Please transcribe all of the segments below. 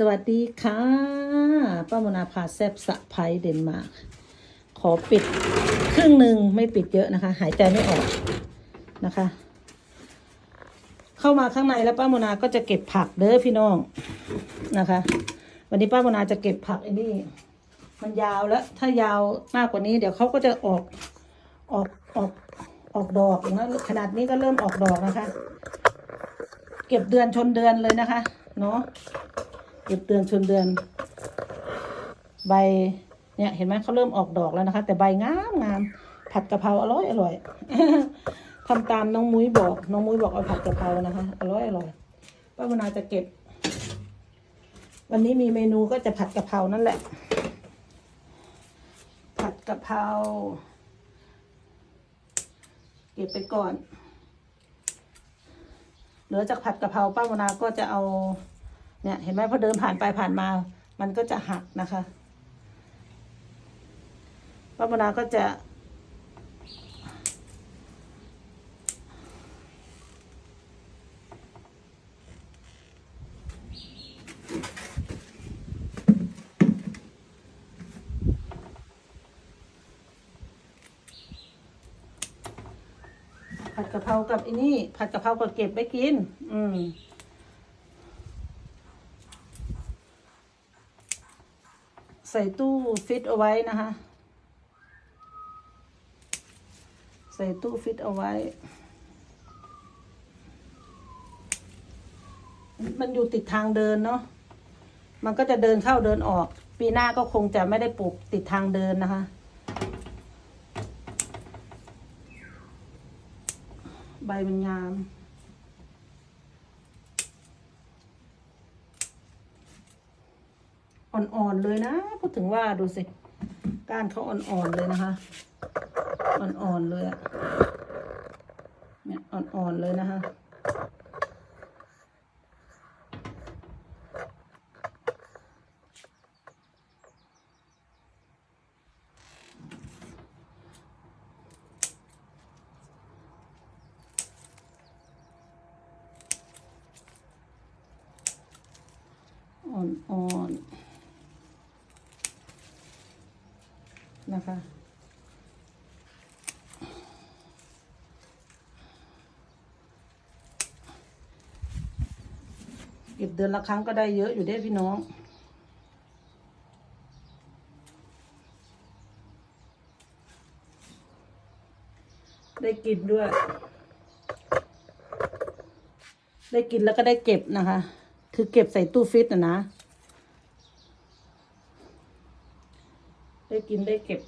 สวัสดีค่ะป้ามนาพาแซบสะไพรเดนมาร์กขอปิดครึ่งหนึ่งไม่ปิดเยอะนะคะ หายใจไม่ออกนะคะ เข้ามาข้างในแล้วป้าโมนาก็จะเก็บผักเด้อพี่น้องนะคะ วันนี้ป้าโมนาจะเก็บผักไอ้นี่มันยาวแล้ว ถ้ายาวมากกว่านี้ เดี๋ยวเขาก็จะออกออกออกออกดอกอย่างนั้นขนาดนี้ก็เริ่มออกดอกนะคะ เก็บเดือนชนเดือนเลยนะคะ เนาะ เก็บเดือนชนเดือน ใบเนี่ยเห็นไหมเขาเริ่มออกดอกแล้วนะคะ แต่ใบงามงามผัดกะเพราอร่อยอร่อยทำตามน้องมุ้ยบอก น้องมุ้ยบอกเอาผัดกะเพรานะคะอร่อยอร่อยป้าวนาจะเก็บ วันนี้มีเมนูก็จะผัดกะเพรานั่นแหละ ผัดกะเพราเก็บไปก่อนเหลือจากผัดกะเพราป้าวนาก็จะเอา เนี่ยเห็นไหมพอเดินผ่านไปผ่านมา มันก็จะหักนะคะป้าวนาก็จะ ผัดกะเพรากับไอ้นี่ ผัดกะเพรากับเก็บไว้กิน อืม ใส่ตู้ฟิตเอาไว้นะคะ ใส่ตู้ฟิตเอาไว้ มันอยู่ติดทางเดินเนาะ มันก็จะเดินเข้าเดินออก ปีหน้าก็คงจะไม่ได้ปลูกติดทางเดินนะคะ ใบมันงาม อ่อนๆเลยนะพูดถึงว่าดูสิก้านเขาอ่อนๆเลยนะคะ อ่อนๆเลยอะเนี่ยอ่อนๆเลยนะคะอ่อนๆ นะคะ เก็บเดือนละครั้งก็ได้เยอะอยู่ได้พี่น้องได้กินด้วย ได้กินแล้วก็ได้เก็บนะคะ คือเก็บใส่ตู้ฟิตนะนะ ได้ กินได้เก็บ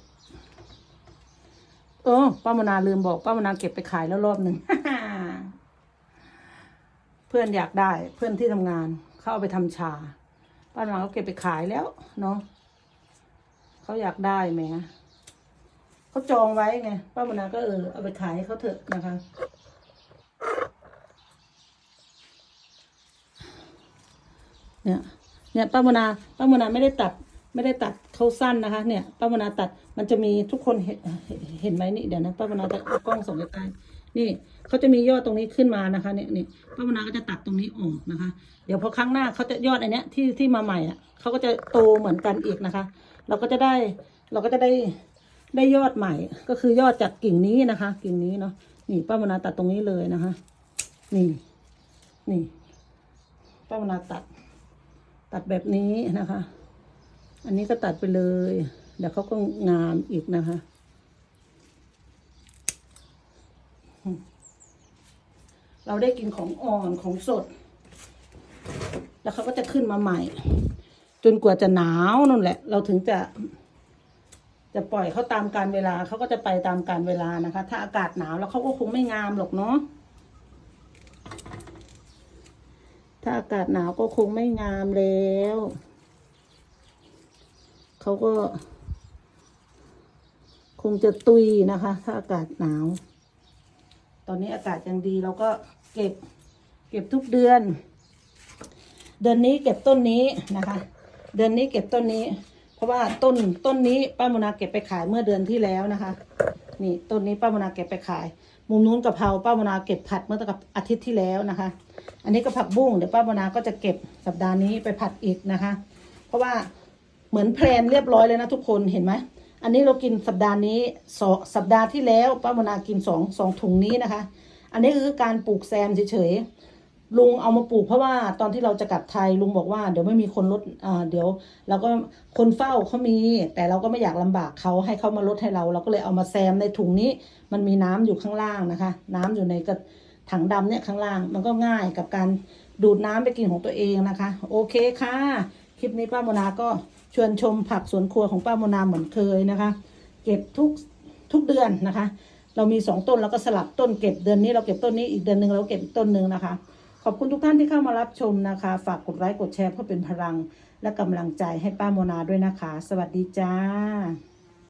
เออป้ามนาลืมบอกป้ามนาเก็บไปขายแล้วรอบหนึ่ง เพื่อนอยากได้ เพื่อนที่ทำงานเขาเอาไปทำชา ป้านาเขาเก็บไปขายแล้วเนาะเขาอยากได้แหมเขาจองไว้ไงป้ามนาก็เออเอาไปขายให้เขาเถอะนะคะเนี่ย เนี่ยป้ามนาป้ามนาไม่ได้ตัด ไม่ได้ตัดเขาสั้นนะคะ เนี่ยป้ามนาตัดมันจะมีทุกคนเห็นเห็นไหมนี่เดี๋ยวนะป้ามนาจะกล้องส่องใกล้ๆนี่เขาจะมียอดตรงนี้ขึ้นมานะคะ เนี่ยนี่ป้ามนาก็จะตัดตรงนี้ออกนะคะ เดี๋ยวพอครั้งหน้าเขาจะยอดอันเนี้ยที่ที่มาใหม่อะเขาก็จะโตเหมือนกันอีกนะคะ เราก็จะได้เราก็จะได้ได้ยอดใหม่ ก็คือยอดจากกิ่งนี้นะคะ กิ่งนี้เนาะนี่ป้ามนาตัดตรงนี้เลยนะคะ นี่ นี่ป้ามนาตัด ตัดแบบนี้นะคะ อันนี้ก็ตัดไปเลย เดี๋ยวเขาก็งามอีกนะคะ เราได้กินของอ่อนของสด แล้วเขาก็จะขึ้นมาใหม่ จนกว่าจะหนาวนั่นแหละ เราถึงจะ จะปล่อยเขาตามการเวลาเขาก็จะไปตามการเวลานะคะ ถ้าอากาศหนาวแล้วเขาก็คงไม่งามหรอกเนาะถ้าอากาศหนาวก็คงไม่งามแล้ว เขาก็ คงจะตุยนะคะ ถ้าอากาศหนาว ตอนนี้อากาศยังดีเราก็เก็บ เก็บทุกเดือน เดือนนี้เก็บต้นนี้นะคะ เดือนนี้เก็บต้นนี้ เพราะว่าต้นต้นนี้ป้ามุนาเก็บไปขายเมื่อเดือนที่แล้วนะคะ นี่ต้นนี้ป้ามุนาเก็บไปขาย มุมนู้นกะเพราป้ามุนาเก็บผัดเมื่อตะกับอาทิตย์ที่แล้วนะคะ อันนี้ก็ผักบุ้งเดี๋ยวป้าโมนาก็จะเก็บสัปดาห์นี้ไปผัดอีกนะคะ เพราะว่า เหมือนแพลนเรียบร้อยเลยนะทุกคนเห็นไหมอันนี้เรากินสัปดาห์นี้สสัปดาห์ที่แล้วป้าโมนากินสองสองถุงนี้นะคะ อันนี้คือการปลูกแซมเฉยๆลุงเอามาปลูกเพราะว่าตอนที่เราจะกลับไทยลุงบอกว่าเดี๋ยวไม่มีคนลดอ่าเดี๋ยวเราก็คนเฝ้าเขามี แต่เราก็ไม่อยากลำบากเขาให้เขามาลดให้เรา เราก็เลยเอามาแซมในถุงนี้ มันมีน้ำอยู่ข้างล่างนะคะ น้ำอยู่ในกระถังดำเนี่ยข้างล่างมันก็ง่ายกับการดูดน้ำไปกินของตัวเองนะคะ โอเคค่ะ คลิปนี้ป้าโมนาก็ชวนชมผักสวนครัวของป้าโมนาเหมือนเคยนะคะ เก็บทุกทุกเดือนนะคะ เรามีสองต้นแล้วก็สลับต้นเก็บเดือนนี้เราเก็บต้นนี้อีกเดือนหนึ่งเราเก็บอีกต้นหนึ่งนะคะ ขอบคุณทุกท่านที่เข้ามารับชมนะคะ ฝากกดไลค์กดแชร์เพื่อเป็นพลังและกำลังใจให้ป้าโมนาด้วยนะคะ สวัสดีจ้า